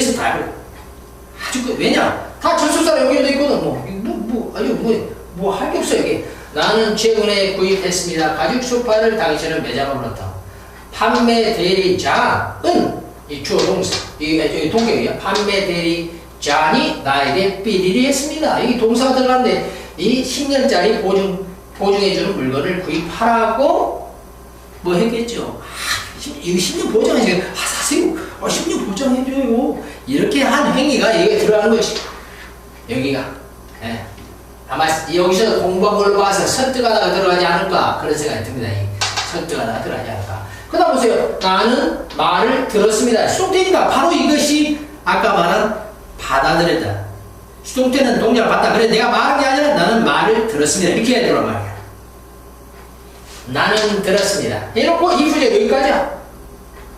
그래서 다 해버려. 아주 그, 왜냐? 다 접속사로 연결돼 있거든. 뭐, 뭐, 뭐, 아니, 뭐, 뭐, 할 게 없어, 여기. 나는 최근에 구입했습니다. 가죽 소파를 당신은 매장으로 넣다. 판매 대리자은 이 주어 동사, 이, 이 동격이야. 판매 대리자니 나에게 삐리리 했습니다. 이 동사가 들어갔는데 이 10년짜리 보증, 보증해주는 물건을 구입하라고 뭐 했겠죠. 아, 이거 10년 보장해줘요. 아, 사세요. 아, 10년 보장해 줘요. 이렇게 한 행위가 여기에 들어가는 거지. 여기가. 예. 아마 여기서 공부한 걸 봐서 설득하다가 들어가지 않을까 그런 생각이 듭니다. 설득하다가 들어가지 않을까. 그 다음 보세요. 나는 말을 들었습니다. 수동태니까 바로 이것이 아까 말한 받아들였다. 수동태는 동작을 받다. 그래 내가 말한 게 아니라 나는 말을 들었습니다. 이렇게 해야 되란 말이야. 나는 들었습니다. 이렇고 if제 여기까지야.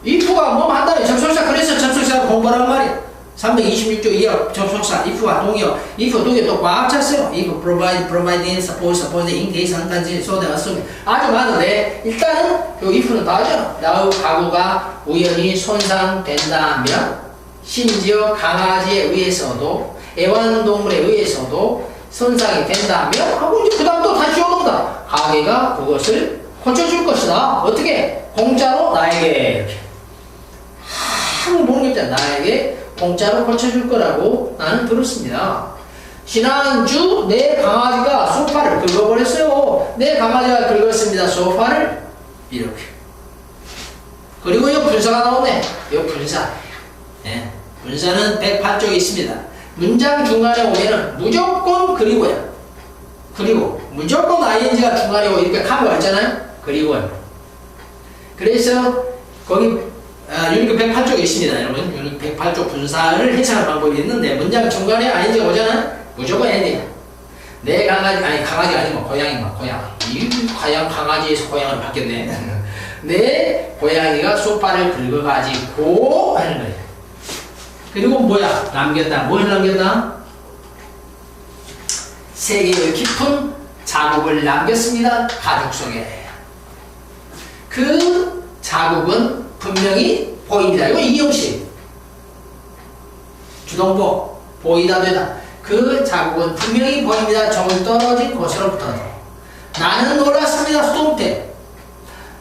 If가 뭐 한다면 접속사 그래서 접속사 공부하란 말이야. 326조 2역 접속사 if와 동의어. if 동의어 또꽉 찼어요 if provide providing suppose suppose in case 한 so that assume 아주 많은데 일단은 요 if는 다 하잖아 now 가구가 우연히 손상된다면 심지어 강아지에 의해서도 애완동물에 의해서도 손상이 된다면 하고 이제 그 다음 또 다시 오는다 가게가 그것을 고쳐줄 것이다. 어떻게? 공짜로 나에게 게 있잖아 나에게 공짜로 고쳐줄 거라고 나는 들었습니다. 지난주 내 강아지가 소파를 긁어버렸어요. 내 강아지가 긁었습니다. 소파를 이렇게. 그리고 이 분사가 나오네. 이 분사. 네. 분사는 108쪽에 있습니다. 문장 중간에 오면은 무조건 그리고야. 그리고 무조건 ing가 중간에 오고 이렇게 카드가 있잖아요. 그리고요. 그래서 거기 아, 유니크 108쪽에 있습니다. 여러분. 유니크 108쪽 분사를 해석하는 방법이 있는데 문장 중간에 ing가 오잖아. 무조건 end이야. 내 강아지, 아니 강아지 아니고 고양이만 고양. 이 과연 강아지에서 고양이로 바뀌었네. 내 고양이가 소파를 긁어가지고 하는 거야. 그리고 뭐야? 남겼다. 뭘 남겼다? 세 개의 깊은 자국을 남겼습니다. 가죽 속에. 그 자국은 분명히 보입니다. 이거 이형식. 주동보. 보이다 되다. 그 자국은 분명히 보입니다. 정 떨어진 곳으로부터. 나는 놀랐습니다. 수동태.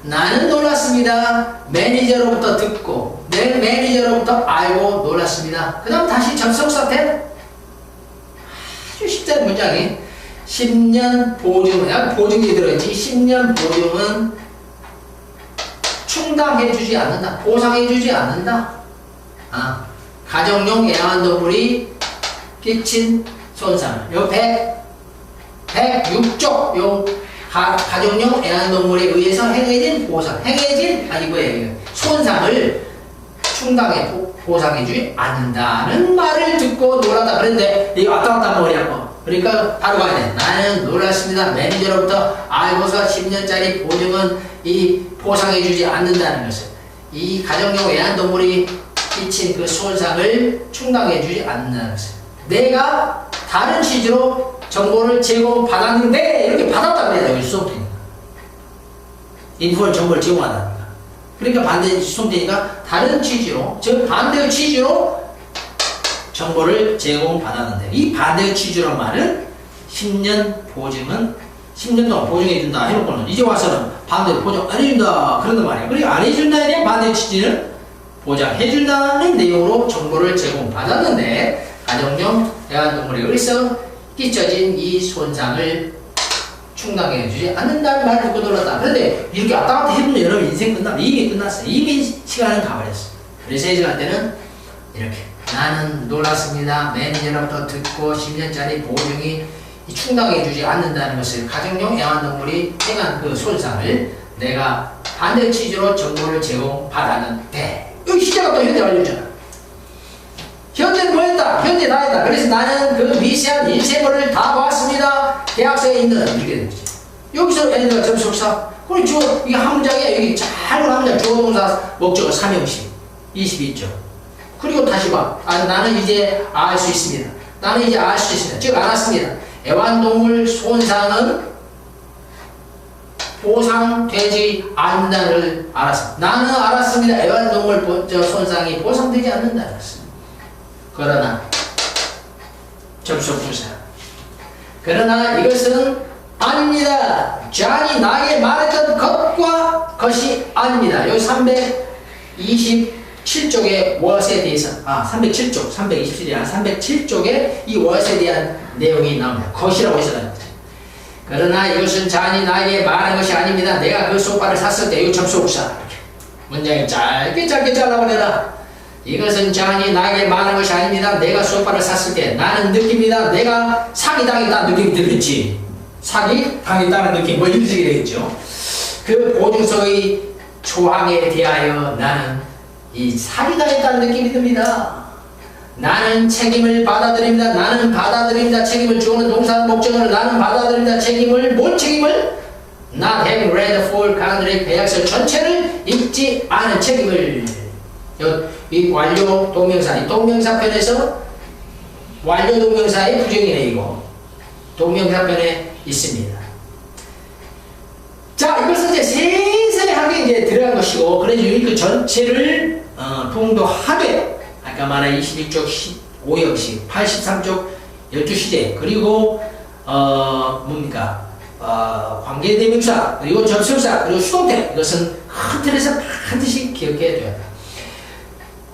나는 놀랐습니다. 매니저로부터 듣고 내 매니저로부터 알고 놀랐습니다. 그 다음 다시 접속사 태 아주 쉽다는 문장이 10년 보증, 야 보증이 들어있지. 10년 보증은 충당해 주지 않는다. 보상해 주지 않는다. 아, 가정용 애완동물이 끼친 손상. 요 100, 106쪽, 요 가, 가정용 애완동물에 의해서 행해진 보상. 행해진, 아니, 뭐예요. 손상을 충당해, 보상해 주지 않는다는 말을 듣고 놀았다. 그런데, 이거 왔다 갔다 머리하고. 그러니까 바로 가야 돼. 나는 놀랐습니다. 매니저로부터 알고서 10년짜리 보증은 이 보상해 주지 않는다는 것을. 이 가정용 애완동물이 끼친 그 손상을 충당해 주지 않는다는 것을. 내가 다른 취지로 정보를 제공받았는데 이렇게 받았다 그래야 돼. 수동태니까. 인포를 정보를 제공하다니까. 그러니까 반대 수동태니까 다른 취지로 즉 반대의 취지로 정보를 제공받았는데 이 반대의 취지로 말은 10년 보증은 10년 동안 보증해준다 해놓고는 이제 와서는 반대로 보장 안 해준다 그런단 말이야. 그러니까 안 해준다에 대한 반대 취지는 보장해준다는 내용으로 정보를 제공받았는데 가정용 애완동물에 의해서 끼쳐진 이 손상을 충당해주지 않는다는 말을 듣고 놀랐다. 그런데 이렇게 왔다 갔다 해보면 여러분 인생 끝나 이미 끝났어요. 이미 시간은 가버렸어. 그래서 해석할 때는 이렇게 나는 놀랐습니다. 매니저로부터 듣고 10년짜리 보증이 충당해 주지 않는다는 것을 가정용 애완동물이 행한 그 손상을 내가 반대 취지로 정보를 제공받았는데 여기 시제가 또 현재 알려주잖아. 현재는 뭐였다? 현재 나였다. 그래서 나는 그 미세한 인쇄물을 다 보았습니다. 계약서에 있는 이렇게 되지. 여기서 얘네가 접속사. 그리고 주어 이게 한 문장이야. 여기 잘한 문장 주어 동사 목적어 삼형식 22조. 그리고 다시 봐. 아, 나는 이제 알 수 있습니다. 나는 이제 알 수 있습니다. 즉 알았습니다. 애완동물 손상은 보상되지 않는다를 알았습니다. 나는 알았습니다. 애완동물 손상이 보상되지 않는다는 것을. 그러나 접속 부사 그러나 이것은 아닙니다. 잔이 나에게 말했던 것과 것이 아닙니다. 여기 327쪽의 월세 대해서 아 307쪽 327이 아니라 307쪽에 이 월세 대한 내용이 나옵니다. 것이라고 해서 그러나 이것은 잔이 나에게 말한 것이 아닙니다. 내가 그 소파를 샀을 때 접속사 이렇게 문장이 짧게 짧게 잘라버려라. 이것은 잔이 나에게 말한 것이 아닙니다. 내가 소파를 샀을 때 나는 느낍니다. 내가 사기당했다는 느낌이 들겠지. 사기 당했다는 느낌 뭐 되겠죠. 그 보증서의 조항에 대하여 나는 이 사기당했다는 느낌이 듭니다. 나는 책임을 받아들입니다. 나는 받아들입니다. 책임을 주는 동사 목적으로 나는 받아들입니다. 책임을 뭘 책임을? Not having read full contract 계약서 전체를 읽지 않은 책임을 요- 이 완료 동명사 이 동명사 편에서 완료 동명사의 부정이네 이거 동명사 편에 있습니다. 자 이것은 이제 이제 그래서 그 전체를 어, 통도하되 아까 말한 21쪽 5형식 83쪽 12시제 그리고 어 뭡니까 어, 관계대명사 그리고 접속사 그리고 수동태 이것은 큰 틀에서 반드시 기억해야 돼요.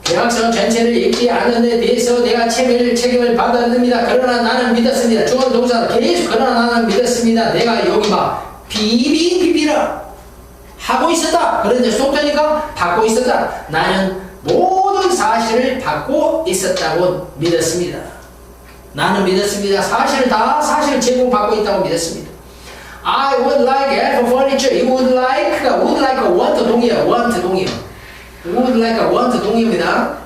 계약서 전체를 읽지 않는 데 대해서 내가 책임을, 책임을 받아듭니다. 그러나 나는 믿었습니다. 주어 동사 계속 그러나 나는 믿었습니다. 내가 여기 막 비비 비비라 하고 있었다. 그런데 속되니까 받고 있었다. 나는 모든 사실을 받고 있었다고 믿었습니다. 나는 믿었습니다. 사실 다 사실 제공받고 있다고 믿었습니다. I would like alpha furniture. You would like, would like want 동의어, want 동의어. would like want 동의어입니다.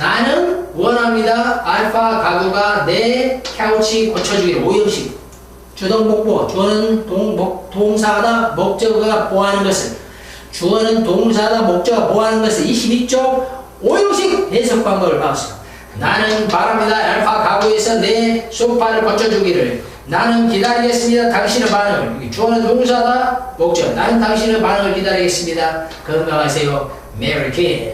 나는 원합니다. 알파 가구가 내 캐우치 고쳐주기를 오형식. 주동 목보. 주어는 동, 목, 동사다. 목적어가 보하는 것을. 주어는 동사다. 목적어가 보하는 것을. 22쪽 오형식 해석 방법을 봤어. 나는 바랍니다. 알파 가구에서 내 소파를 고쳐주기를. 나는 기다리겠습니다. 당신의 반응을. 주어는 동사다. 목적. 나는 당신의 반응을 기다리겠습니다. 건강하세요. 메리 퀸.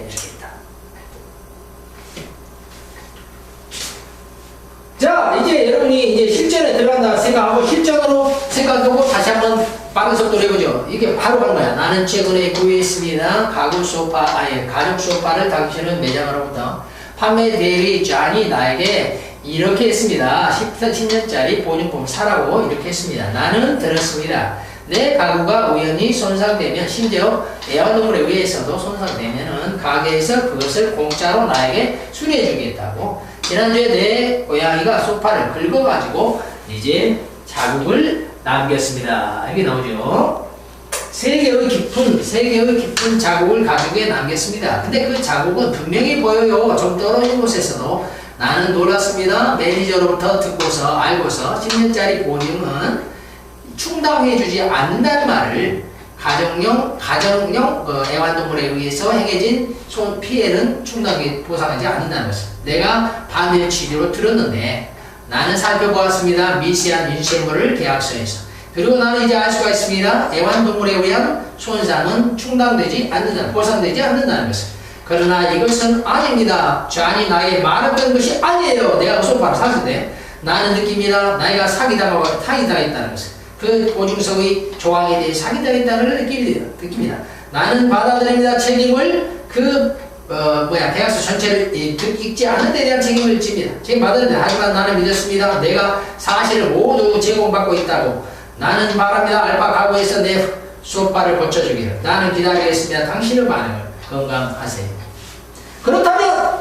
자, 이제 여러분이 이제 실전에 들어간다 생각하고 실전으로 생각하고 다시 한번 빠른 속도로 해보죠. 이게 바로 간 거야. 나는 최근에 구입했습니다. 가구 소파, 아예 가죽 소파를 당신은 매장으로부터 판매 대리 잔이 나에게 이렇게 했습니다. 10 년짜리 보증품 사라고 이렇게 했습니다. 나는 들었습니다. 내 가구가 우연히 손상되면 심지어 애완동물에 의해서도 손상되면은 가게에서 그것을 공짜로 나에게 수리해 주겠다고 지난주에 내 고양이가 소파를 긁어가지고 이제 자국을 남겼습니다. 이게 나오죠. 세 개의 깊은, 세 개의 깊은 자국을 가죽에 남겼습니다. 근데 그 자국은 분명히 보여요. 좀 떨어진 곳에서도 나는 놀랐습니다. 매니저로부터 듣고서 알고서 10년짜리 보증은 충당해주지 않는다는 말을 가정용, 가정용 어, 애완동물에 의해서 행해진 손 피해는 충당해 보상하지 않는다는 것을 내가 반대 취지로 들었는데 나는 살펴보았습니다. 미세한 인쇄물을 계약서에서 그리고 나는 이제 알 수가 있습니다. 애완동물에 의한 손상은 충당되지 않는다, 보상되지 않는다는 것을. 그러나 이것은 아닙니다. 잔이 나에게 말했던 것이 아니에요. 내가 샀을 때 나는 느낍니다. 나이가 사기당하고 사기당했다는 것을. 그 보증서의 조항에 대해 사기당했다는 걸 느낍니다. 나는 받아들입니다. 책임을 그 어, 뭐야, 계약서 전체를 읽지 않은 데 대한 책임을 집니다. 책임 받았는데, 하지만 나는 믿었습니다. 내가 사실을 모두 제공받고 있다고. 나는 바랍니다. 알파 가구에서 내 소파를 고쳐주기를. 나는 기다리겠습니다. 당신의 반응을 건강하세요. 그렇다면,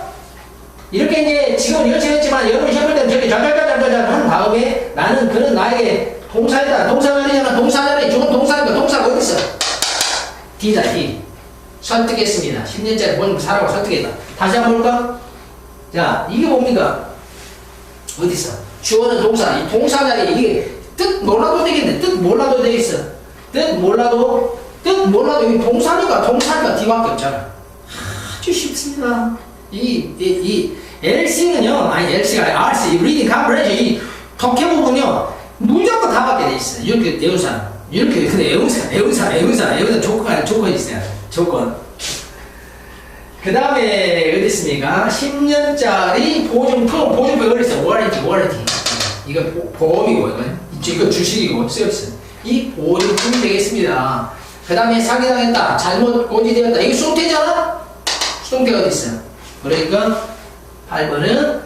이렇게 이제 지금 이렇게 했지만 여러분이 해볼 때는 저렇게 자자자자자자 한 다음에 나는 그런 나에게 동사이다. 동사가 아니잖아. 동사잖아. 좋은 동사니까 동사가 어디 있어? D다, D. 설득했습니다. 10년짜리 보증 사라고 설득했다. 다시 한번 볼까? 자, 이게 뭡니까? 어디 있어? 주어는 동사. 이 동사 자리에 이게 뜻 몰라도 되겠네. 뜻 몰라도 되겠어. 뜻 몰라도, 뜻 몰라도 이 동사니까 동사니까 D밖에 없잖아. 아주 쉽습니다. 이, 이, 이 LC는요, 아니 LC가 아니라 RC, 이 Reading Comprehension, 이 독해 부분요, 무조건 다 받게 돼 있어요. 이렇게 대우사, 이렇게 근데 애운사, 애운사, 애운사, 애운사 조건, 조건이 있어요. 조건. 그 다음에 어디 있습니까? 10년짜리 보증금, 보증금 어디 있어? 워런티, 워런티. 이거 보- 보험이고, 이건. 이거 주식이고, 서비스. 이 보증금이 되겠습니다. 그 다음에 사기당했다, 잘못 고지되었다. 이거 송태잖아? 송태가 어디 있어? 그러니까 8번은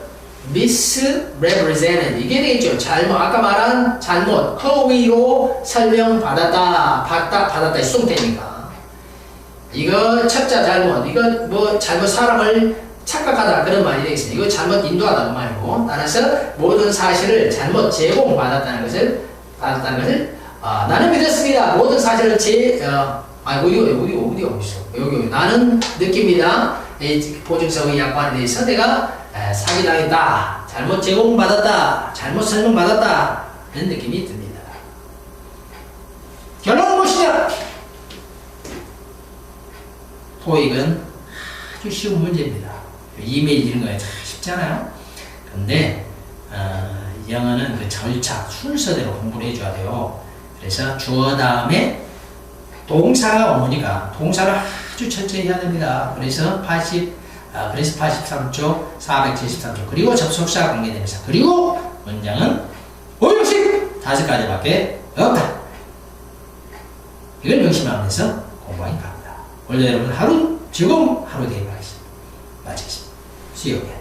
misrepresented. 이게 되겠죠. 잘못, 아까 말한 잘못, 허위로 설명받았다, 받다, 받았다. 이 송태니까. 이거 첫자 잘못, 이거 뭐 잘못 사람을 착각하다 그런 말이 되겠습니다. 이거 잘못 인도하다 그 말고 따라서 모든 사실을 잘못 제공받았다는 것을 받았다는 것을 아, 나는 믿었습니다. 모든 사실을 제 어, 아 어디 어디 어디 어디 있어 여기 여기 나는 느낍니다. 이 보증서의 약관에 대해서 내가 에, 사기당했다, 잘못 제공받았다, 잘못 설명받았다 이런 느낌이 듭니다. 결론은 무엇이냐? 토익은 아주 쉬운 문제입니다. 이메일 이런 거참 쉽잖아요. 근데 어, 영어는 그 절차, 순서대로 공부를 해줘야 돼요. 그래서 주어 다음에 동사가 오니까 동사를 아주 천천히 해야 됩니다. 그래서 80, 아, 그래서 83쪽, 473쪽, 그리고 접속사 관계되면서 그리고 문장은 오형식 다섯 가지밖에 없다. 이걸 명심하면서 원래 여러분 하루 즐거운 하루 되길 바라겠습니다. 마치겠습니다. Again.